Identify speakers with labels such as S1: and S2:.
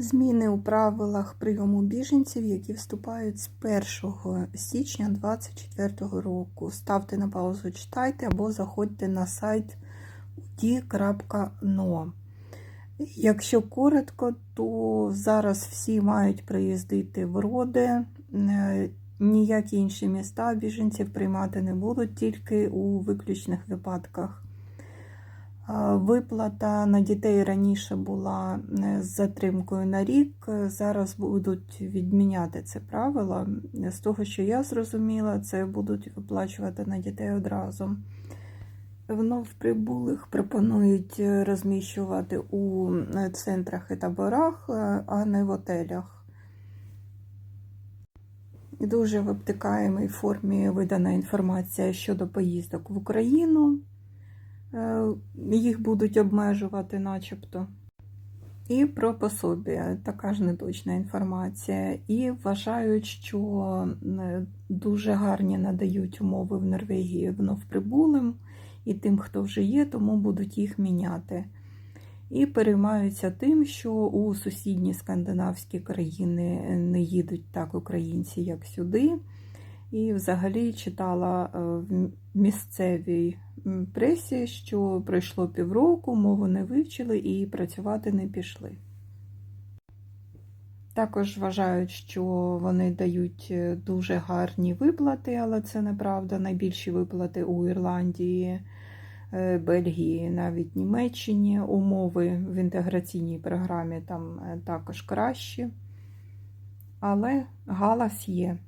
S1: Зміни у правилах прийому біженців, які вступають з 1 січня 2024 року. Ставте на паузу, читайте або заходьте на сайт udi.no. Якщо коротко, то зараз всі мають приїздити в роди. Е, Ніякі інші міста біженців приймати не будуть, тільки у виключних випадках. А, Виплата на дітей раніше була е, з затримкою на рік. Зараз будуть відміняти це правило. З того, що я зрозуміла, це будуть виплачувати на дітей одразу. Вновь прибулих пропонують е, розміщувати у е, центрах і таборах, е, а не в отелях. Дуже в обтикаємій формі видана інформація щодо поїздок в Україну. Е, Їх будуть обмежувати, начебто. І про пособі така ж неточна інформація. І вважають, що е, дуже гарні надають умови в Норвегії вновь прибулим і тим, хто вже є, тому будуть їх міняти. І переймаються тим, що у сусідні скандинавські країни не їдуть так українці, як сюди. І взагалі читала е, в місцевій пресі, що пройшло півроку, мову не вивчили і працювати не пішли. Також вважають, що вони дають е, дуже гарні виплати, але це неправда. Найбільші виплати у Ірландії, е, Бельгії, навіть Німеччині. Умови в інтеграційній програмі там також кращі. Але галас є.